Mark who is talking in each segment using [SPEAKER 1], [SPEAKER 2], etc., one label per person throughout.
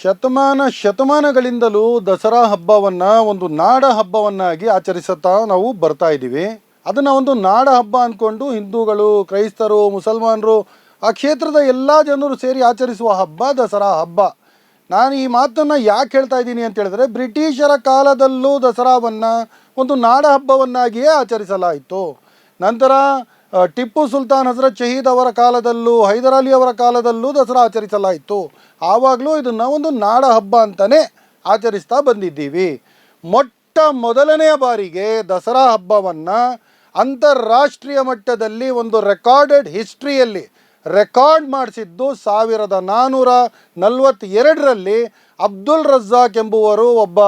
[SPEAKER 1] ಶತಮಾನ ಶತಮಾನಗಳಿಂದಲೂ ದಸರಾ ಹಬ್ಬವನ್ನ ಒಂದು ನಾಡ ಹಬ್ಬವನ್ನಾಗಿ ಆಚರಿಸುತ್ತಾ ನಾವು ಬರ್ತಾ ಇದ್ದೀವಿ. ಅದನ್ನ ಒಂದು ನಾಡ ಹಬ್ಬ ಅಂದ್ಕೊಂಡು ಹಿಂದೂಗಳು, ಕ್ರೈಸ್ತರು, ಮುಸಲ್ಮಾನರು ಆ ಕ್ಷೇತ್ರದ ಎಲ್ಲ ಜನರು ಸೇರಿ ಆಚರಿಸುವ ಹಬ್ಬ ದಸರಾ ಹಬ್ಬ. ನಾನು ಈ ಮಾತನ್ನು ಯಾಕೆ ಹೇಳ್ತಾ ಇದ್ದೀನಿ ಅಂತ ಹೇಳಿದ್ರೆ, ಬ್ರಿಟಿಷರ ಕಾಲದಲ್ಲೂ ದಸರಾವನ್ನು ಒಂದು ನಾಡ ಹಬ್ಬವನ್ನಾಗಿಯೇ ಆಚರಿಸಲಾಯಿತು. ನಂತರ ಟಿಪ್ಪು ಸುಲ್ತಾನ್ ಹಜರತ್ ಶಹೀದ್ ಅವರ ಕಾಲದಲ್ಲೂ, ಹೈದರ್ ಅಲಿ ಅವರ ಕಾಲದಲ್ಲೂ ದಸರಾ ಆಚರಿಸಲಾಯಿತು. ಆವಾಗಲೂ ಇದನ್ನು ಒಂದು ನಾಡ ಹಬ್ಬ ಅಂತಲೇ ಆಚರಿಸ್ತಾ ಬಂದಿದ್ದೀವಿ. ಮೊಟ್ಟ ಮೊದಲನೆಯ ಬಾರಿಗೆ ದಸರಾ ಹಬ್ಬವನ್ನು ಅಂತಾರಾಷ್ಟ್ರೀಯ ಮಟ್ಟದಲ್ಲಿ ಒಂದು ರೆಕಾರ್ಡೆಡ್ ಹಿಸ್ಟ್ರಿಯಲ್ಲಿ ರೆಕಾರ್ಡ್ ಮಾಡಿಸಿದ್ದು ಸಾವಿರದ ನಾನ್ನೂರ ನಲವತ್ತೆರಡರಲ್ಲಿ ಅಬ್ದುಲ್ ರಜ್ಜಾಕ್ ಎಂಬುವರು ಒಬ್ಬ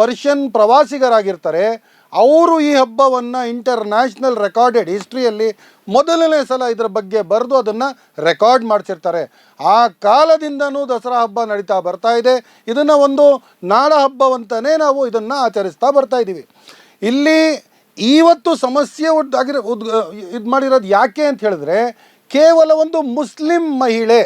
[SPEAKER 1] ಪರ್ಷಿಯನ್ ಪ್ರವಾಸಿಗರಾಗಿರ್ತಾರೆ, ಅವರು ಈ ಹಬ್ಬವನ್ನು ಇಂಟರ್ನ್ಯಾಷನಲ್ ರೆಕಾರ್ಡೆಡ್ ಹಿಸ್ಟ್ರಿಯಲ್ಲಿ ಮೊದಲನೇ ಸಲ ಇದರ ಬಗ್ಗೆ ಬರೆದು ಅದನ್ನು ರೆಕಾರ್ಡ್ ಮಾಡಿಸಿರ್ತಾರೆ. ಆ ಕಾಲದಿಂದನೂ ದಸರಾ ಹಬ್ಬ ನಡೀತಾ ಬರ್ತಾ ಇದೆ. ಇದನ್ನು ಒಂದು ನಾಡ ಹಬ್ಬವಂತನೇ ನಾವು ಇದನ್ನು ಆಚರಿಸ್ತಾ ಬರ್ತಾ ಇದ್ದೀವಿ ಇಲ್ಲಿ ಇವತ್ತು ಸಮಸ್ಯೆ ಉದ್ದಾಗಿರೋ ಉದ್ ಇದು ಮಾಡಿರೋದು ಯಾಕೆ ಅಂತ ಹೇಳಿದ್ರೆ, ಕೇವಲ ಒಂದು ಮುಸ್ಲಿಂ ಮಹಿಳೆ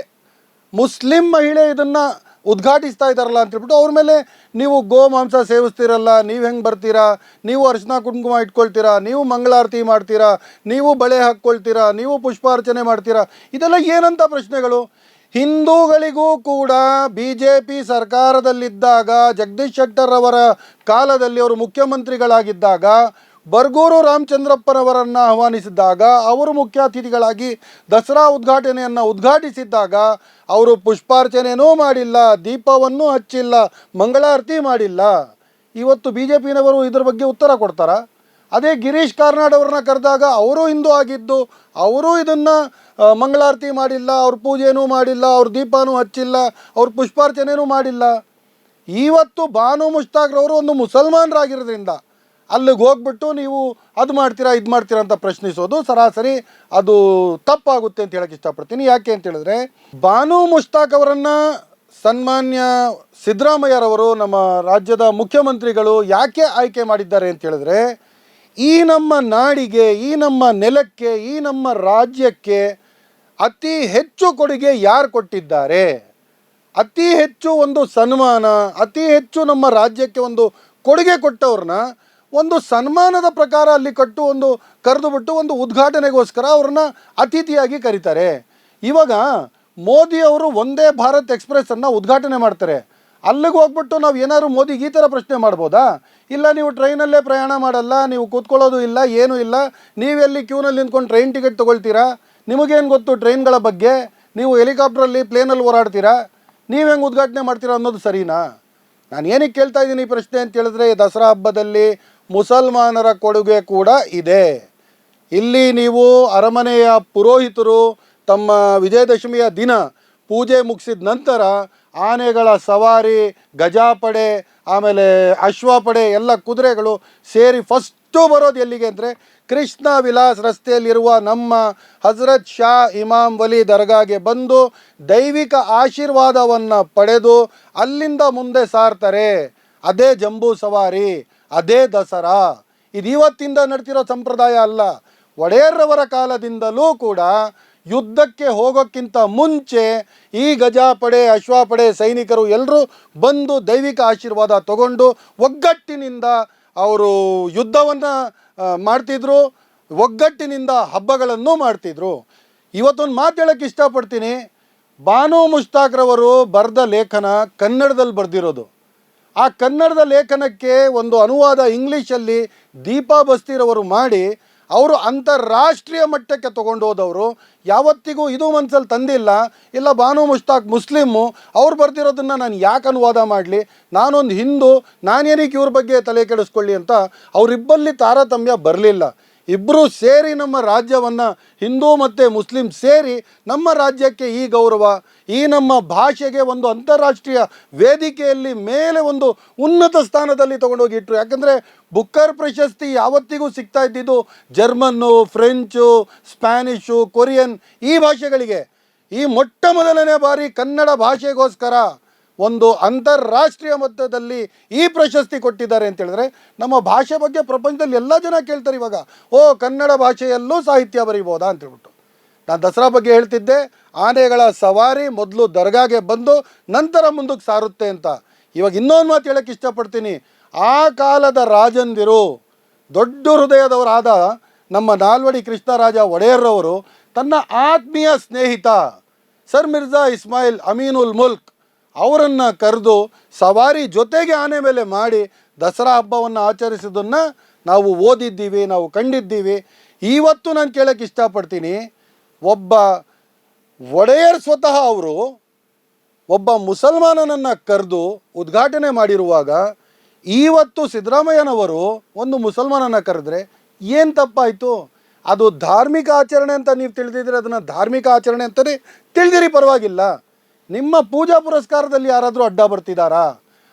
[SPEAKER 1] ಮುಸ್ಲಿಂ ಮಹಿಳೆ ಇದನ್ನು ಉದ್ಘಾಟಿಸ್ತಾ ಇದ್ದಾರಲ್ಲ ಅಂತ ಹೇಳ್ಬಿಟ್ಟು ಅವ್ರ ಮೇಲೆ ನೀವು ಗೋ ಮಾಂಸ ಸೇವಿಸ್ತೀರಲ್ಲ, ನೀವು ಹೆಂಗೆ ಬರ್ತೀರಾ? ನೀವು ಅರ್ಶಿನ ಕುಂಕುಮ ಇಟ್ಕೊಳ್ತೀರಾ? ನೀವು ಮಂಗಳಾರತಿ ಮಾಡ್ತೀರಾ? ನೀವು ಬಳೆ ಹಾಕ್ಕೊಳ್ತೀರಾ? ನೀವು ಪುಷ್ಪಾರ್ಚನೆ ಮಾಡ್ತೀರಾ? ಇದೆಲ್ಲ ಏನಂತ ಪ್ರಶ್ನೆಗಳು? ಹಿಂದೂಗಳಿಗೂ ಕೂಡ ಬಿ ಜೆ ಪಿ ಸರ್ಕಾರದಲ್ಲಿದ್ದಾಗ ಜಗದೀಶ್ ಶೆಟ್ಟರ್ ಅವರ ಕಾಲದಲ್ಲಿ ಅವರು ಮುಖ್ಯಮಂತ್ರಿಗಳಾಗಿದ್ದಾಗ ಬರ್ಗೂರು ರಾಮಚಂದ್ರಪ್ಪನವರನ್ನು ಆಹ್ವಾನಿಸಿದ್ದಾಗ ಅವರು ಮುಖ್ಯ ಅತಿಥಿಗಳಾಗಿ ದಸರಾ ಉದ್ಘಾಟನೆಯನ್ನು ಉದ್ಘಾಟಿಸಿದ್ದಾಗ ಅವರು ಪುಷ್ಪಾರ್ಚನೆಯೂ ಮಾಡಿಲ್ಲ, ದೀಪವನ್ನು ಹಚ್ಚಿಲ್ಲ, ಮಂಗಳಾರತಿ ಮಾಡಿಲ್ಲ. ಇವತ್ತು ಬಿ ಜೆ ಪಿನವರು ಇದ್ರ ಬಗ್ಗೆ ಉತ್ತರ ಕೊಡ್ತಾರಾ? ಅದೇ ಗಿರೀಶ್ ಕಾರ್ನಾಡ್ ಅವ್ರನ್ನ ಕರೆದಾಗ ಅವರು ಹಿಂದೂ ಆಗಿದ್ದು, ಅವರು ಇದನ್ನು ಮಂಗಳಾರತಿ ಮಾಡಿಲ್ಲ, ಅವ್ರ ಪೂಜೆನೂ ಮಾಡಿಲ್ಲ, ಅವ್ರ ದೀಪನೂ ಹಚ್ಚಿಲ್ಲ, ಅವ್ರ ಪುಷ್ಪಾರ್ಚನೆಯೂ ಮಾಡಿಲ್ಲ. ಇವತ್ತು ಬಾನು ಮುಷ್ತಾಕ್ರವರು ಒಂದು ಮುಸಲ್ಮಾನರಾಗಿರೋದ್ರಿಂದ ಅಲ್ಲಿಗೆ ಹೋಗ್ಬಿಟ್ಟು ನೀವು ಅದು ಮಾಡ್ತೀರಾ, ಇದು ಮಾಡ್ತೀರಾ ಅಂತ ಪ್ರಶ್ನಿಸೋದು ಸರಾಸರಿ ಅದು ತಪ್ಪಾಗುತ್ತೆ ಅಂತ ಹೇಳಕ್ಕೆ ಇಷ್ಟಪಡ್ತೀನಿ. ಯಾಕೆ ಅಂತ ಹೇಳಿದ್ರೆ, ಬಾನು ಮುಷ್ತಾಕ್ ಅವರನ್ನು ಸನ್ಮಾನ್ಯ ಸಿದ್ದರಾಮಯ್ಯರವರು ನಮ್ಮ ರಾಜ್ಯದ ಮುಖ್ಯಮಂತ್ರಿಗಳು ಯಾಕೆ ಆಯ್ಕೆ ಮಾಡಿದ್ದಾರೆ ಅಂತ ಹೇಳಿದ್ರೆ, ಈ ನಮ್ಮ ನಾಡಿಗೆ, ಈ ನಮ್ಮ ನೆಲಕ್ಕೆ, ಈ ನಮ್ಮ ರಾಜ್ಯಕ್ಕೆ ಅತಿ ಹೆಚ್ಚು ಕೊಡುಗೆ ಯಾರು ಕೊಟ್ಟಿದ್ದಾರೆ? ಅತಿ ಹೆಚ್ಚು ಒಂದು ಸನ್ಮಾನ, ಅತಿ ಹೆಚ್ಚು ನಮ್ಮ ರಾಜ್ಯಕ್ಕೆ ಒಂದು ಕೊಡುಗೆ ಕೊಟ್ಟವ್ರನ್ನ ಒಂದು ಸನ್ಮಾನದ ಪ್ರಕಾರ ಅಲ್ಲಿ ಕಟ್ಟು ಒಂದು ಕರೆದು ಬಿಟ್ಟು ಒಂದು ಉದ್ಘಾಟನೆಗೋಸ್ಕರ ಅವ್ರನ್ನ ಅತಿಥಿಯಾಗಿ ಕರೀತಾರೆ. ಇವಾಗ ಮೋದಿ ಅವರು ಒಂದೇ ಭಾರತ್ ಎಕ್ಸ್ಪ್ರೆಸ್ಸನ್ನು ಉದ್ಘಾಟನೆ ಮಾಡ್ತಾರೆ. ಅಲ್ಲಿಗೆ ಹೋಗ್ಬಿಟ್ಟು ನಾವು ಏನಾದ್ರು ಮೋದಿಗೆ ಈ ಥರ ಪ್ರಶ್ನೆ ಮಾಡ್ಬೋದಾ? ಇಲ್ಲ ನೀವು ಟ್ರೈನಲ್ಲೇ ಪ್ರಯಾಣ ಮಾಡಲ್ಲ, ನೀವು ಕೂತ್ಕೊಳ್ಳೋದು ಇಲ್ಲ, ಏನೂ ಇಲ್ಲ, ನೀವೆಲ್ಲಿ ಕ್ಯೂನಲ್ಲಿ ನಿಂತ್ಕೊಂಡು ಟ್ರೈನ್ ಟಿಕೆಟ್ ತೊಗೊಳ್ತೀರಾ? ನಿಮಗೇನು ಗೊತ್ತು ಟ್ರೈನ್ಗಳ ಬಗ್ಗೆ? ನೀವು ಹೆಲಿಕಾಪ್ಟ್ರಲ್ಲಿ ಪ್ಲೇನಲ್ಲಿ ಓಡಾಡ್ತೀರಾ? ನೀವು ಹೆಂಗೆ ಉದ್ಘಾಟನೆ ಮಾಡ್ತೀರಾ ಅನ್ನೋದು ಸರಿನಾ? ನಾನು ಏನಕ್ಕೆ ಕೇಳ್ತಾ ಇದ್ದೀನಿ ಈ ಪ್ರಶ್ನೆ ಅಂತ ಹೇಳಿದ್ರೆ, ದಸರಾ ಹಬ್ಬದಲ್ಲಿ ಮುಸಲ್ಮಾನರ ಕೊಡುಗೆ ಕೂಡ ಇದೆ. ಇಲ್ಲಿ ನೀವು ಅರಮನೆಯ ಪುರೋಹಿತರು ತಮ್ಮ ವಿಜಯದಶಮಿಯ ದಿನ ಪೂಜೆ ಮುಗಿಸಿದ ನಂತರ ಆನೆಗಳ ಸವಾರಿ ಗಜಾಪಡೆ ಆಮೇಲೆ ಅಶ್ವಪಡೆ ಎಲ್ಲ ಕುದುರೆಗಳು ಸೇರಿ ಫಸ್ಟು ಬರೋದು ಎಲ್ಲಿಗೆ ಅಂದರೆ ಕೃಷ್ಣ ವಿಲಾಸ್ ರಸ್ತೆಯಲ್ಲಿರುವ ನಮ್ಮ ಹಜರತ್ ಶಾ ಇಮಾಮ್ ವಲಿ ದರ್ಗಾಗೆ ಬಂದು ದೈವಿಕ ಆಶೀರ್ವಾದವನ್ನು ಪಡೆದು ಅಲ್ಲಿಂದ ಮುಂದೆ ಸಾರ್ತಾರೆ. ಅದೇ ಜಂಬೂ ಸವಾರಿ. ಅದೇ ದಸರಾ. ಇದು ಇವತ್ತಿಂದ ನಡೆತಿರೋ ಸಂಪ್ರದಾಯ ಅಲ್ಲ. ಒಡೆಯರ್ರವರ ಕಾಲದಿಂದಲೂ ಕೂಡ ಯುದ್ಧಕ್ಕೆ ಹೋಗೋಕ್ಕಿಂತ ಮುಂಚೆ ಈ ಗಜಾಪಡೆ, ಅಶ್ವಾಪಡೆ ಸೈನಿಕರು ಎಲ್ಲರೂ ಬಂದು ದೈವಿಕ ಆಶೀರ್ವಾದ ತಗೊಂಡು ಒಗ್ಗಟ್ಟಿನಿಂದ ಅವರು ಯುದ್ಧವನ್ನು ಮಾಡ್ತಿದ್ರು. ಒಗ್ಗಟ್ಟಿನಿಂದ ಹಬ್ಬಗಳನ್ನು ಮಾಡ್ತಿದ್ರು. ಇವತ್ತೊಂದು ಮಾತು ಹೇಳಕ್ಕೆ ಇಷ್ಟಪಡ್ತೀನಿ. ಬಾನು ಮುಷ್ತಾಕ್ರವರು ಬರೆದ ಲೇಖನ ಕನ್ನಡದಲ್ಲಿ ಬರೆದಿರೋದು. ಆ ಕನ್ನಡದ ಲೇಖನಕ್ಕೆ ಒಂದು ಅನುವಾದ ಇಂಗ್ಲೀಷಲ್ಲಿ ದೀಪಾ ಬಸ್ತಿರವರು ಮಾಡಿ, ಅವರು ಅಂತಾರಾಷ್ಟ್ರೀಯ ಮಟ್ಟಕ್ಕೆ ಹೋದವರು ಯಾವತ್ತಿಗೂ ಇದು ಮನಸ್ಸಲ್ಲಿ ತಂದಿಲ್ಲ. ಇಲ್ಲ, ಬಾನು ಮುಷ್ತಾಕ್ ಮುಸ್ಲಿಮ್ಮು ಅವ್ರು ಬರ್ದಿರೋದನ್ನು ನಾನು ಯಾಕೆ ಅನುವಾದ ಮಾಡಲಿ? ನಾನೊಂದು ಹಿಂದೂ ನಾನೇನಕ್ಕೆ ಇವ್ರ ಬಗ್ಗೆ ತಲೆ ಕೆಡಿಸ್ಕೊಳ್ಳಿ ಅಂತ ಅವರಿಬ್ಬಲ್ಲಿ ತಾರತಮ್ಯ ಬರಲಿಲ್ಲ. ಇಬ್ಬರು ಸೇರಿ ನಮ್ಮ ರಾಜ್ಯವನ್ನು ಹಿಂದೂ ಮತ್ತು ಮುಸ್ಲಿಂ ಸೇರಿ ನಮ್ಮ ರಾಜ್ಯಕ್ಕೆ ಈ ಗೌರವ, ಈ ನಮ್ಮ ಭಾಷೆಗೆ ಒಂದು ಅಂತಾರಾಷ್ಟ್ರೀಯ ವೇದಿಕೆಯಲ್ಲಿ ಮೇಲೆ ಒಂದು ಉನ್ನತ ಸ್ಥಾನದಲ್ಲಿ ತಗೊಂಡೋಗಿ ಇಟ್ಟರು ಯಾಕಂದರೆ ಬುಕ್ಕರ್ ಪ್ರಶಸ್ತಿ ಯಾವತ್ತಿಗೂ ಸಿಗ್ತಾ ಇದ್ದಿದ್ದು ಜರ್ಮನ್ನು, ಫ್ರೆಂಚು, ಸ್ಪ್ಯಾನಿಷು, ಕೊರಿಯನ್ ಈ ಭಾಷೆಗಳಿಗೆ. ಈ ಮೊಟ್ಟ ಮೊದಲನೇ ಬಾರಿ ಕನ್ನಡ ಭಾಷೆಗೋಸ್ಕರ ಒಂದು ಅಂತಾರಾಷ್ಟ್ರೀಯ ಮಟ್ಟದಲ್ಲಿ ಈ ಪ್ರಶಸ್ತಿ ಕೊಟ್ಟಿದ್ದಾರೆ ಅಂತ ಹೇಳಿದ್ರೆ ನಮ್ಮ ಭಾಷೆ ಬಗ್ಗೆ ಪ್ರಪಂಚದಲ್ಲಿ ಎಲ್ಲ ಜನ ಕೇಳ್ತಾರೆ ಇವಾಗ, ಓ, ಕನ್ನಡ ಭಾಷೆಯಲ್ಲೂ ಸಾಹಿತ್ಯ ಬರೀಬೋದಾ ಅಂತ ಹೇಳ್ಬಿಟ್ಟು. ನಾನು ದಸರಾ ಬಗ್ಗೆ ಹೇಳ್ತಿದ್ದೆ, ಆನೆಗಳ ಸವಾರಿ ಮೊದಲು ದರ್ಗಾಗೆ ಬಂದು ನಂತರ ಮುಂದಕ್ಕೆ ಸಾರುತ್ತೆ ಅಂತ. ಇವಾಗ ಇನ್ನೊಂದು ಮಾತು ಹೇಳಕ್ಕೆ ಇಷ್ಟಪಡ್ತೀನಿ, ಆ ಕಾಲದ ರಾಜಂದಿರು, ದೊಡ್ಡ ಹೃದಯದವರಾದ ನಮ್ಮ ನಾಲ್ವಡಿ ಕೃಷ್ಣರಾಜ ಒಡೆಯರ್ರವರು ತನ್ನ ಆತ್ಮೀಯ ಸ್ನೇಹಿತ, ಸರ್ ಮಿರ್ಜಾ ಇಸ್ಮಾಯಿಲ್ ಅಮೀನುಲ್ ಮುಲ್ಕ್ ಅವರನ್ನು ಕರೆದು ಸವಾರಿ ಜೊತೆಗೆ ಆನೆ ಮೇಲೆ ಮಾಡಿ ದಸರಾ ಹಬ್ಬವನ್ನು ಆಚರಿಸೋದನ್ನು ನಾವು ಓದಿದ್ದೀವಿ, ನಾವು ಕಂಡಿದ್ದೀವಿ. ಇವತ್ತು ನಾನು ಕೇಳೋಕ್ಕೆ ಇಷ್ಟಪಡ್ತೀನಿ, ಒಬ್ಬ ಒಡೆಯರ್ ಸ್ವತಃ ಅವರು ಒಬ್ಬ ಮುಸಲ್ಮಾನನನ್ನು ಕರೆದು ಉದ್ಘಾಟನೆ ಮಾಡಿರುವಾಗ ಇವತ್ತು ಸಿದ್ದರಾಮಯ್ಯನವರು ಒಂದು ಮುಸಲ್ಮಾನನ ಕರೆದ್ರೆ ಏನು ತಪ್ಪಾಯಿತು? ಅದು ಧಾರ್ಮಿಕ ಆಚರಣೆ ಅಂತ ನೀವು ತಿಳಿದಿದ್ರೆ ಅದನ್ನು ಧಾರ್ಮಿಕ ಆಚರಣೆ ಅಂತಲೇ ತಿಳಿದಿರಿ ಪರವಾಗಿಲ್ಲ. ನಿಮ್ಮ ಪೂಜಾ ಪುರಸ್ಕಾರದಲ್ಲಿ ಯಾರಾದರೂ ಅಡ್ಡ ಬರ್ತಿದ್ದಾರಾ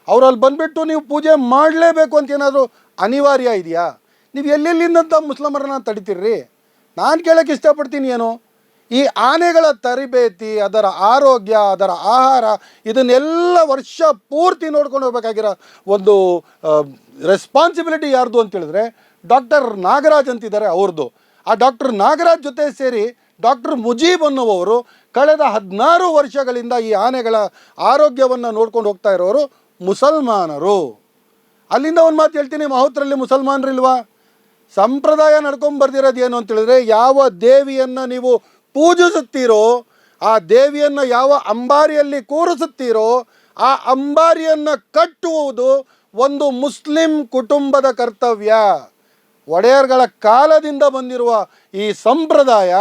[SPEAKER 1] ಅವರಲ್ಲಿ ಬಂದುಬಿಟ್ಟು ನೀವು ಪೂಜೆ ಮಾಡಲೇಬೇಕು ಅಂತ ಏನಾದರೂ ಅನಿವಾರ್ಯ ಇದೆಯಾ? ನೀವು ಎಲ್ಲೆಲ್ಲಿಂದಂಥ ಮುಸ್ಲಿಮರನ್ನ ತಡಿತೀರ್ರಿ? ನಾನು ಕೇಳೋಕ್ಕೆ ಇಷ್ಟಪಡ್ತೀನಿ ಏನು? ಈ ಆನೆಗಳ ತರಬೇತಿ, ಅದರ ಆರೋಗ್ಯ, ಅದರ ಆಹಾರ, ಇದನ್ನೆಲ್ಲ ವರ್ಷ ಪೂರ್ತಿ ನೋಡ್ಕೊಂಡು ಹೋಗ್ಬೇಕಾಗಿರೋ ಒಂದು ರೆಸ್ಪಾನ್ಸಿಬಿಲಿಟಿ ಯಾರ್ದು ಅಂತೇಳಿದ್ರೆ ಡಾಕ್ಟರ್ ನಾಗರಾಜ್ ಅಂತಿದ್ದಾರೆ ಅವ್ರದ್ದು ಆ ಡಾಕ್ಟರ್ ನಾಗರಾಜ್ ಜೊತೆ ಸೇರಿ ಡಾಕ್ಟರ್ ಮುಜೀಬ್ ಅನ್ನುವರು ಕಳೆದ ಹದಿನಾರು ವರ್ಷಗಳಿಂದ ಈ ಆನೆಗಳ ಆರೋಗ್ಯವನ್ನು ನೋಡ್ಕೊಂಡು ಹೋಗ್ತಾ ಇರೋರು ಮುಸಲ್ಮಾನರು. ಅಲ್ಲಿಂದ ಒಂದು ಮಾತು ಹೇಳ್ತೀನಿ ಮಹೋತ್ರಲ್ಲಿ ಮುಸಲ್ಮಾನರಿಲ್ವಾ ಸಂಪ್ರದಾಯ ನಡ್ಕೊಂಡು ಬರ್ದಿರೋದು ಏನು ಅಂತ ಹೇಳಿದ್ರೆ, ಯಾವ ದೇವಿಯನ್ನು ನೀವು ಪೂಜಿಸುತ್ತೀರೋ, ಆ ದೇವಿಯನ್ನು ಯಾವ ಅಂಬಾರಿಯಲ್ಲಿ ಕೂರಿಸುತ್ತೀರೋ, ಆ ಅಂಬಾರಿಯನ್ನು ಕಟ್ಟುವುದು ಒಂದು ಮುಸ್ಲಿಂ ಕುಟುಂಬದ ಕರ್ತವ್ಯ. ಒಡೆಯರ್ಗಳ ಕಾಲದಿಂದ ಬಂದಿರುವ ಈ ಸಂಪ್ರದಾಯ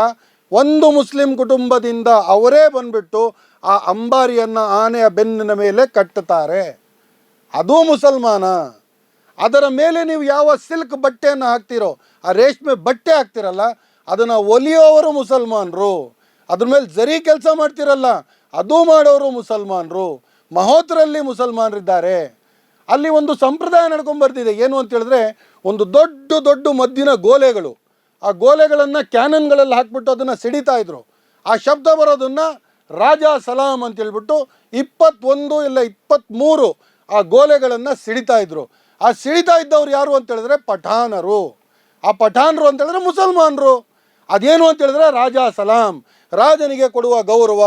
[SPEAKER 1] ಒಂದು ಮುಸ್ಲಿಂ ಕುಟುಂಬದಿಂದ ಅವರೇ ಬಂದ್ಬಿಟ್ಟು ಆ ಅಂಬಾರಿಯನ್ನು ಆನೆಯ ಬೆನ್ನಿನ ಮೇಲೆ ಕಟ್ಟುತ್ತಾರೆ. ಅದು ಮುಸಲ್ಮಾನ. ಅದರ ಮೇಲೆ ನೀವು ಯಾವ ಸಿಲ್ಕ್ ಬಟ್ಟೆಯನ್ನು ಹಾಕ್ತಿರೋ, ಆ ರೇಷ್ಮೆ ಬಟ್ಟೆ ಹಾಕ್ತಿರಲ್ಲ, ಅದನ್ನು ಒಲಿಯೋವರು ಮುಸಲ್ಮಾನರು. ಅದ್ರ ಮೇಲೆ ಜರಿ ಕೆಲಸ ಮಾಡ್ತಿರಲ್ಲ, ಅದು ಮಾಡೋರು ಮುಸಲ್ಮಾನರು. ಮಹೋತ್ರಲ್ಲಿ ಮುಸಲ್ಮಾನರಿದ್ದಾರೆ. ಅಲ್ಲಿ ಒಂದು ಸಂಪ್ರದಾಯ ನಡ್ಕೊಂಡ್ ಬರ್ತಿದೆ ಏನು ಅಂತ ಹೇಳಿದ್ರೆ, ಒಂದು ದೊಡ್ಡ ದೊಡ್ಡ ಮದ್ದಿನ ಗೋಲೆಗಳು. ಆ ಗೋಲೆಗಳನ್ನು ಕ್ಯಾನನ್ಗಳಲ್ಲಿ ಹಾಕ್ಬಿಟ್ಟು ಅದನ್ನು ಸಿಡಿತಾ ಇದ್ರು. ಆ ಶಬ್ದ ಬರೋದನ್ನ ರಾಜ ಸಲಾಂ ಅಂತ ಹೇಳ್ಬಿಟ್ಟು ಇಪ್ಪತ್ತೊಂದು ಇಲ್ಲ ಇಪ್ಪತ್ತ್ಮೂರು ಆ ಗೋಲೆಗಳನ್ನು ಸಿಡಿತಾ ಇದ್ರು. ಆ ಸಿಡಿತಾ ಇದ್ದವ್ರು ಯಾರು ಅಂತ ಹೇಳಿದ್ರೆ ಪಠಾನರು. ಆ ಪಠಾನರು ಅಂತ ಹೇಳಿದ್ರೆ ಮುಸಲ್ಮಾನರು. ಅದೇನು ಅಂತ ಹೇಳಿದ್ರೆ ರಾಜ ಸಲಾಂ. ರಾಜನಿಗೆ ಕೊಡುವ ಗೌರವ,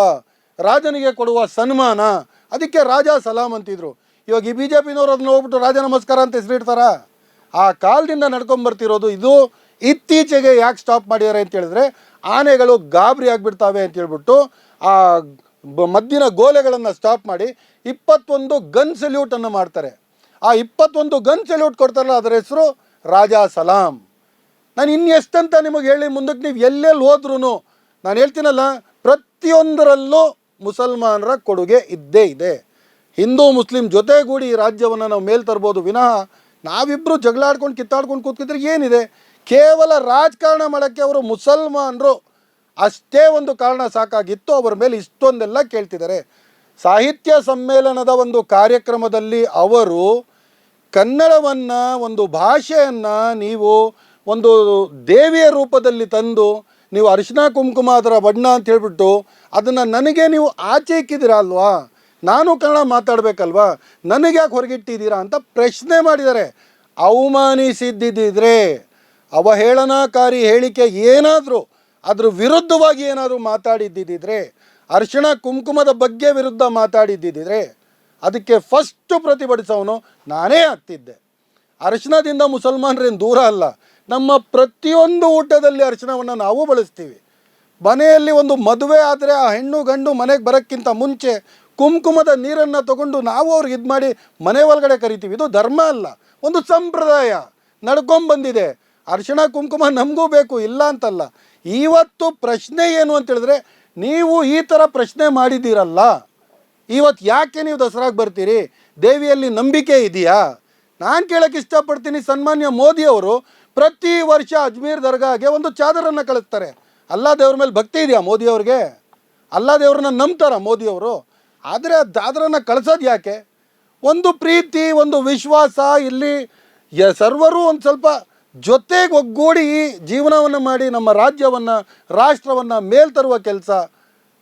[SPEAKER 1] ರಾಜನಿಗೆ ಕೊಡುವ ಸನ್ಮಾನ, ಅದಕ್ಕೆ ರಾಜ ಸಲಾಂ ಅಂತಿದ್ರು. ಇವಾಗ ಈ ಬಿ ಜೆ ಪಿನವರು ಅದನ್ನ ಹೋಗ್ಬಿಟ್ಟು ರಾಜ ನಮಸ್ಕಾರ ಅಂತ ಹೆಸರಿಡ್ತಾರ ಆ ಕಾಲದಿಂದ ನಡ್ಕೊಂಬರ್ತಿರೋದು ಇದು ಇತ್ತೀಚೆಗೆ ಯಾಕೆ ಸ್ಟಾಪ್ ಮಾಡಿದ್ದಾರೆ ಅಂತ ಹೇಳಿದ್ರೆ ಆನೆಗಳು ಗಾಬರಿ ಆಗಿಬಿಡ್ತಾವೆ ಅಂತ ಹೇಳ್ಬಿಟ್ಟು ಆ ಮದ್ದಿನ ಗೋಲೆಗಳನ್ನು ಸ್ಟಾಪ್ ಮಾಡಿ ಇಪ್ಪತ್ತೊಂದು ಗನ್ ಸೆಲ್ಯೂಟನ್ನು ಮಾಡ್ತಾರೆ. ಆ ಇಪ್ಪತ್ತೊಂದು ಗನ್ ಸೆಲ್ಯೂಟ್ ಕೊಡ್ತಾರಲ್ಲ, ಅದರ ಹೆಸರು ರಾಜಾ ಸಲಾಂ. ನಾನು ಇನ್ನೆಷ್ಟಂತ ನಿಮಗೆ ಹೇಳಿ ಮುಂದಕ್ಕೆ ನೀವು ಎಲ್ಲೆಲ್ಲಿ ಹೋದ್ರೂ ನಾನು ಹೇಳ್ತೀನಲ್ಲ, ಪ್ರತಿಯೊಂದರಲ್ಲೂ ಮುಸಲ್ಮಾನರ ಕೊಡುಗೆ ಇದ್ದೇ ಇದೆ. ಹಿಂದೂ, ಮುಸ್ಲಿಂ ಜೊತೆಗೂಡಿ ಈ ರಾಜ್ಯವನ್ನು ನಾವು ಮೇಲೆ ತರ್ಬೋದು. ವಿನಃ ನಾವಿಬ್ಬರು ಜಗಳಾಡ್ಕೊಂಡು ಕಿತ್ತಾಡ್ಕೊಂಡು ಕೂತ್ಕಿದ್ರೆ ಏನಿದೆ? ಕೇವಲ ರಾಜಕಾರಣ ಮಾಡೋಕ್ಕೆ ಅವರು ಮುಸಲ್ಮಾನರು ಅಷ್ಟೇ ಒಂದು ಕಾರಣ ಸಾಕಾಗಿತ್ತು. ಅವರ ಮೇಲೆ ಇಷ್ಟೊಂದೆಲ್ಲ ಕೇಳ್ತಿದ್ದಾರೆ. ಸಾಹಿತ್ಯ ಸಮ್ಮೇಳನದ ಒಂದು ಕಾರ್ಯಕ್ರಮದಲ್ಲಿ ಅವರು ಕನ್ನಡವನ್ನು, ಒಂದು ಭಾಷೆಯನ್ನು ನೀವು ಒಂದು ದೇವಿಯ ರೂಪದಲ್ಲಿ ತಂದು ನೀವು ಅರಿಶಿನ ಕುಂಕುಮ ಅದರ ಬಣ್ಣ ಅಂತ ಹೇಳ್ಬಿಟ್ಟು ಅದನ್ನು ನನಗೆ ನೀವು ಆಚೆ ಇಕ್ಕಿದ್ದೀರಾ ಅಲ್ವಾ? ನಾನು ಕನ್ನಡ ಮಾತಾಡಬೇಕಲ್ವಾ? ನನಗೆ ಯಾಕೆ ಹೊರಗಿಟ್ಟಿದ್ದೀರಾ ಅಂತ ಪ್ರಶ್ನೆ ಮಾಡಿದ್ದಾರೆ. ಅವಮಾನಿಸಿದ್ದಿದ್ದರೆ ಅವಹೇಳನಾಕಾರಿ ಹೇಳಿಕೆ ಏನಾದರೂ, ಅದ್ರ ವಿರುದ್ಧವಾಗಿ ಏನಾದರೂ ಮಾತಾಡಿದ್ದಿದ್ದರೆ ಅರ್ಶಿಣ ಕುಂಕುಮದ ಬಗ್ಗೆ ವಿರುದ್ಧ ಮಾತಾಡಿದ್ದಿದ್ದರೆ ಅದಕ್ಕೆ ಫಸ್ಟು ಪ್ರತಿಭಟಿಸೋನು ನಾನೇ ಆಗ್ತಿದ್ದೆ. ಅರಿಶಿಣದಿಂದ ಮುಸಲ್ಮಾನರೇನು ದೂರ ಅಲ್ಲ. ನಮ್ಮ ಪ್ರತಿಯೊಂದು ಊಟದಲ್ಲಿ ಅರಿಶಿಣವನ್ನು ನಾವು ಬಳಸ್ತೀವಿ. ಮನೆಯಲ್ಲಿ ಒಂದು ಮದುವೆ ಆದರೆ ಆ ಹೆಣ್ಣು ಗಂಡು ಮನೆಗೆ ಬರೋಕ್ಕಿಂತ ಮುಂಚೆ ಕುಂಕುಮದ ನೀರನ್ನು ತಗೊಂಡು ನಾವು ಅವ್ರಿಗೆ ಇದು ಮಾಡಿ ಮನೆ ಒಳಗಡೆ ಕರಿತೀವಿ. ಇದು ಧರ್ಮ ಅಲ್ಲ, ಒಂದು ಸಂಪ್ರದಾಯ ನಡ್ಕೊಂಬಂದಿದೆ. ಅರ್ಶಿಣ ಕುಂಕುಮ ನಮಗೂ ಬೇಕು, ಇಲ್ಲ ಅಂತಲ್ಲ. ಇವತ್ತು ಪ್ರಶ್ನೆ ಏನು ಅಂತ ಹೇಳಿದ್ರೆ, ನೀವು ಈ ಥರ ಪ್ರಶ್ನೆ ಮಾಡಿದ್ದೀರಲ್ಲ ಇವತ್ತು ಯಾಕೆ ನೀವು ದಸರಾಗೆ ಬರ್ತೀರಿ? ದೇವಿಯಲ್ಲಿ ನಂಬಿಕೆ ಇದೆಯಾ? ನಾನು ಕೇಳೋಕ್ಕೆ ಇಷ್ಟಪಡ್ತೀನಿ ಸನ್ಮಾನ್ಯ ಮೋದಿಯವರು ಪ್ರತಿ ವರ್ಷ ಅಜ್ಮೀರ್ ದರ್ಗಾಗೆ ಒಂದು ಚಾದರನ್ನು ಕಳಿಸ್ತಾರೆ. ಅಲ್ಲ ದೇವ್ರ ಮೇಲೆ ಭಕ್ತಿ ಇದೆಯಾ ಮೋದಿಯವ್ರಿಗೆ ಅಲ್ಲ ದೇವ್ರನ್ನ ನಂಬ್ತಾರ ಮೋದಿ ಅವರು? ಆದರೆ ಆ ಚಾದರನ್ನು ಕಳ್ಸೋದು ಯಾಕೆ? ಒಂದು ಪ್ರೀತಿ, ಒಂದು ವಿಶ್ವಾಸ, ಇಲ್ಲಿ ಸರ್ವರು ಒಂದು ಸ್ವಲ್ಪ ಜೊತೆಗೆ ಒಗ್ಗೂಡಿ ಜೀವನವನ್ನು ಮಾಡಿ ನಮ್ಮ ರಾಜ್ಯವನ್ನು, ರಾಷ್ಟ್ರವನ್ನು ಮೇಲ್ ತರುವ ಕೆಲಸ.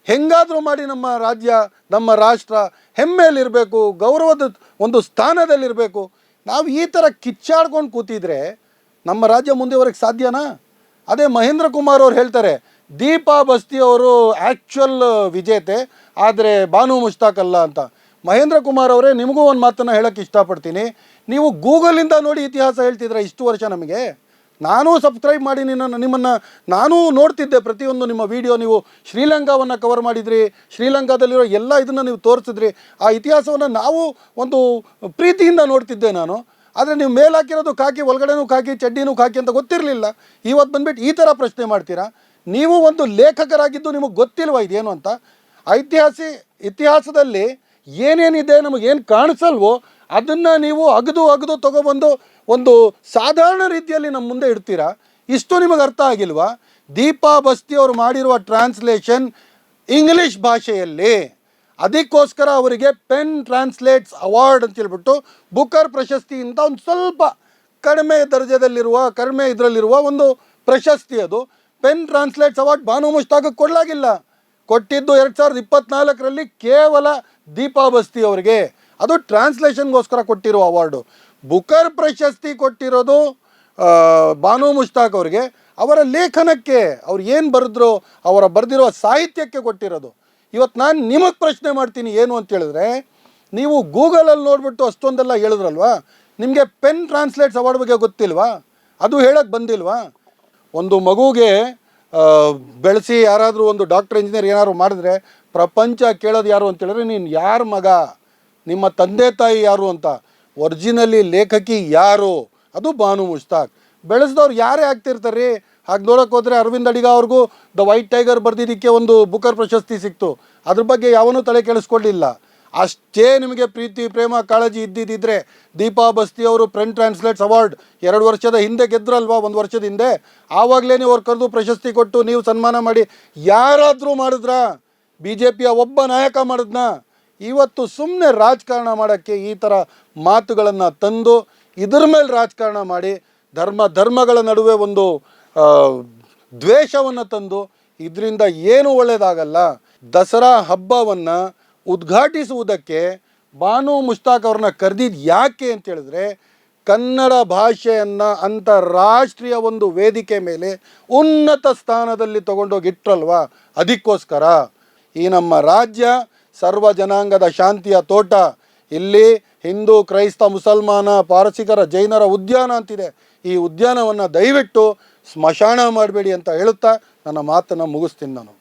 [SPEAKER 1] ಹೆಂಗಾದರೂ ಮಾಡಿ ನಮ್ಮ ರಾಜ್ಯ, ನಮ್ಮ ರಾಷ್ಟ್ರ ಹೆಮ್ಮೆಯಲ್ಲಿರಬೇಕು, ಗೌರವದ ಒಂದು ಸ್ಥಾನದಲ್ಲಿರಬೇಕು. ನಾವು ಈ ಥರ ಕಿಚ್ಚಾಡ್ಕೊಂಡು ಕೂತಿದ್ರೆ ನಮ್ಮ ರಾಜ್ಯ ಮುಂದೆವರೆಗೆ ಸಾಧ್ಯನಾ? ಅದೇ ಮಹೇಂದ್ರ ಕುಮಾರ್ ಅವ್ರು ಹೇಳ್ತಾರೆ, ದೀಪಾ ಬಸ್ತಿ ಅವರು ಆ್ಯಕ್ಚುಯಲ್ ವಿಜೇತೆ. ಆದರೆ ಬಾನು ಮುಷ್ತಾಕ್ ಅಲ್ಲ ಅಂತ. ಮಹೇಂದ್ರ ಕುಮಾರ್ ಅವರೇ, ನಿಮಗೂ ಒಂದು ಮಾತನ್ನು ಹೇಳೋಕ್ಕೆ ಇಷ್ಟಪಡ್ತೀನಿ. ನೀವು ಗೂಗಲಿಂದ ನೋಡಿ ಇತಿಹಾಸ ಹೇಳ್ತಿದ್ರೆ ಇಷ್ಟು ವರ್ಷ ನಮಗೆ? ನಾನು ಸಬ್ಸ್ಕ್ರೈಬ್ ಮಾಡಿ ನಿನ್ನನ್ನು ನಿಮ್ಮನ್ನು, ನಾನು ನೋಡ್ತಿದ್ದೆ ಪ್ರತಿಯೊಂದು ನಿಮ್ಮ ವಿಡಿಯೋ. ನೀವು ಶ್ರೀಲಂಕಾವನ್ನು ಕವರ್ ಮಾಡಿದ್ರಿ, ಶ್ರೀಲಂಕಾದಲ್ಲಿರೋ ಎಲ್ಲ ಇದನ್ನು ನೀವು ತೋರಿಸಿದ್ರಿ. ಆ ಇತಿಹಾಸವನ್ನು ನಾವು ಒಂದು ಪ್ರೀತಿಯಿಂದ ನೋಡ್ತಿದ್ದೆ ನಾನು. ಆದರೆ ನೀವು ಮೇಲೆ ಹಾಕಿರೋದು ಕಾಕಿ ಒಳಗಡೆನೂ ಕಾಕಿ ಚಡ್ಡಿನೂ ಕಾಕಿ ಅಂತ ಗೊತ್ತಿರಲಿಲ್ಲ. ಇವತ್ತು ಬಂದ್ಬಿಟ್ಟು ಈ ಥರ ಪ್ರಶ್ನೆ ಮಾಡ್ತೀರಾ? ನೀವು ಒಂದು ಲೇಖಕರಾಗಿದ್ದು ನಿಮಗೆ ಗೊತ್ತಿಲ್ವಾ ಇದೇನು ಅಂತ? ಐತಿಹಾಸಿ, ಇತಿಹಾಸದಲ್ಲಿ ಏನೇನಿದೆ, ನಮಗೇನು ಕಾಣಿಸಲ್ವೋ ಅದನ್ನು ನೀವು ಅಗದು ಅಗದು ತೊಗೊಬಂದು ಒಂದು ಸಾಧಾರಣ ರೀತಿಯಲ್ಲಿ ನಮ್ಮ ಮುಂದೆ ಇಡ್ತೀರಾ? ಇಷ್ಟು ನಿಮಗೆ ಅರ್ಥ ಆಗಿಲ್ವಾ? ದೀಪಾ ಬಸ್ತಿ ಅವರು ಮಾಡಿರುವ ಟ್ರಾನ್ಸ್ಲೇಷನ್ ಇಂಗ್ಲಿಷ್ ಭಾಷೆಯಲ್ಲಿ. ಅದಕ್ಕೋಸ್ಕರ ಅವರಿಗೆ ಪೆನ್ ಟ್ರಾನ್ಸ್ಲೇಟ್ಸ್ ಅವಾರ್ಡ್ ಅಂತ ಹೇಳ್ಬಿಟ್ಟು ಬುಕರ್ ಪ್ರಶಸ್ತಿಯಿಂದ ಒಂದು ಸ್ವಲ್ಪ ಕಡಿಮೆ ದರ್ಜೆದಲ್ಲಿರುವ ಕಡಿಮೆ ಇದರಲ್ಲಿರುವ ಒಂದು ಪ್ರಶಸ್ತಿ ಅದು. Pen translates award Banu Mushtaq ಕೊಡಲಾಗಿಲ್ಲ. ಕೊಟ್ಟಿದ್ದು ಎರಡು ಸಾವಿರದ ಇಪ್ಪತ್ನಾಲ್ಕರಲ್ಲಿ ಕೇವಲ ದೀಪಾ ಬಸ್ತಿ ಅವರಿಗೆ. ಅದು ಟ್ರಾನ್ಸ್ಲೇಷನ್ಗೋಸ್ಕರ ಕೊಟ್ಟಿರೋ ಅವಾರ್ಡು. ಬುಕರ್ ಪ್ರಶಸ್ತಿ ಕೊಟ್ಟಿರೋದು ಬಾನು ಮುಷ್ತಾಕ್ ಅವರಿಗೆ. ಅವರ ಲೇಖನಕ್ಕೆ ಅವ್ರು ಏನು ಬರೆದ್ರು, ಅವರ ಬರೆದಿರೋ ಸಾಹಿತ್ಯಕ್ಕೆ ಕೊಟ್ಟಿರೋದು. ಇವತ್ತು ನಾನು ನಿಮಗೆ ಪ್ರಶ್ನೆ ಮಾಡ್ತೀನಿ ಏನು ಅಂತ ಹೇಳಿದ್ರೆ, ನೀವು ಗೂಗಲಲ್ಲಿ ನೋಡಿಬಿಟ್ಟು ಅಷ್ಟೊಂದೆಲ್ಲ ಹೇಳಿದ್ರಲ್ವಾ? ನಿಮಗೆ ಪೆನ್ ಟ್ರಾನ್ಸ್ಲೇಟ್ಸ್ ಅವಾರ್ಡ್ ಬಗ್ಗೆ ಗೊತ್ತಿಲ್ವಾ? ಅದು ಹೇಳಕ್ಕೆ ಬಂದಿಲ್ವಾ? ಒಂದು ಮಗುಗೆ ಬೆಳೆಸಿ ಯಾರಾದರೂ ಒಂದು ಡಾಕ್ಟರ್, ಇಂಜಿನಿಯರ್ ಏನಾದ್ರು ಮಾಡಿದ್ರೆ ಪ್ರಪಂಚ ಕೇಳೋದು ಯಾರು ಅಂತೇಳಿದ್ರೆ ನೀನು ಯಾರ ಮಗ? ನಿಮ್ಮ ತಂದೆ, ತಾಯಿ ಯಾರು ಅಂತ? ಒರಿಜಿನಲಿ ಲೇಖಕಿ ಯಾರು? ಅದು ಬಾನು ಮುಷ್ತಾಕ್. ಬೆಳೆಸಿದವ್ರು ಯಾರೇ ಆಗ್ತಿರ್ತಾರೆ. ಹಾಗೆ ನೋಡೋಕೆ ಹೋದರೆ ಅರವಿಂದ್ ಅಡಿಗ ಅವ್ರಿಗೂ ದ ವೈಟ್ ಟೈಗರ್ ಬರೆದಿದ್ದಕ್ಕೆ ಒಂದು ಬುಕರ್ ಪ್ರಶಸ್ತಿ ಸಿಕ್ತು. ಅದ್ರ ಬಗ್ಗೆ ಯಾವನೂ ತಲೆ ಕೆಡಿಸ್ಕೊಳ್ಳಿಲ್ಲ ಅಷ್ಟೇ ನಿಮಗೆ ಪ್ರೀತಿ, ಪ್ರೇಮ, ಕಾಳಜಿ ಇದ್ದಿದ್ದಿದ್ರೆ ದೀಪಾ ಬಸ್ತಿ ಅವರು ಪ್ರೆಂಟ್ ಟ್ರಾನ್ಸ್ಲೇಟ್ಸ್ ಅವಾರ್ಡ್ ಎರಡು ವರ್ಷದ ಹಿಂದೆ ಗೆದ್ರಲ್ವಾ? ಒಂದು ವರ್ಷದ ಹಿಂದೆ? ಆವಾಗಲೇ ನೀವು ಅವ್ರು ಕರೆದು ಪ್ರಶಸ್ತಿ ಕೊಟ್ಟು ನೀವು ಸನ್ಮಾನ ಮಾಡಿ. ಯಾರಾದರೂ ಮಾಡಿದ್ರಾ? ಬಿ ಜೆ ಪಿಯ ಒಬ್ಬ ನಾಯಕ ಮಾಡಿದ್ನಾ? ಇವತ್ತು ಸುಮ್ಮನೆ ರಾಜಕಾರಣ ಮಾಡೋಕ್ಕೆ ಈ ಥರ ಮಾತುಗಳನ್ನು ತಂದು ಇದ್ರ ಮೇಲೆ ರಾಜಕಾರಣ ಮಾಡಿ ಧರ್ಮ, ಧರ್ಮಗಳ ನಡುವೆ ಒಂದು ದ್ವೇಷವನ್ನು ತಂದು ಇದರಿಂದ ಏನು ಒಳ್ಳೆಯದಾಗಲ್ಲ ದಸರಾ ಹಬ್ಬವನ್ನು ಉದ್ಘಾಟಿಸುವುದಕ್ಕೆ ಬಾನು ಮುಷ್ತಾಕ್ ಅವ್ರನ್ನ ಕರೆದಿದ್ದು ಯಾಕೆ ಅಂತ ಹೇಳಿದ್ರೆ, ಕನ್ನಡ ಭಾಷೆಯನ್ನು ಅಂತಾರಾಷ್ಟ್ರೀಯ ಒಂದು ವೇದಿಕೆ ಮೇಲೆ ಉನ್ನತ ಸ್ಥಾನದಲ್ಲಿ ತಗೊಂಡೋಗಿ ಇಟ್ರಲ್ವಾ ಅದಕ್ಕೋಸ್ಕರ ಈ ನಮ್ಮ ರಾಜ್ಯ ಸರ್ವ ಜನಾಂಗದ ಶಾಂತಿಯ ತೋಟ. ಇಲ್ಲಿ ಹಿಂದೂ, ಕ್ರೈಸ್ತ, ಮುಸಲ್ಮಾನ ಪಾರಸಿಕರ ಜೈನರ ಉದ್ಯಾನ ಅಂತಿದೆ. ಈ ಉದ್ಯಾನವನ್ನು ದಯವಿಟ್ಟು ಸ್ಮಶಾನ ಮಾಡಬೇಡಿ ಅಂತ ಹೇಳುತ್ತಾ ನನ್ನ ಮಾತನ್ನು ಮುಗಿಸ್ತೀನಿ ನಾನು.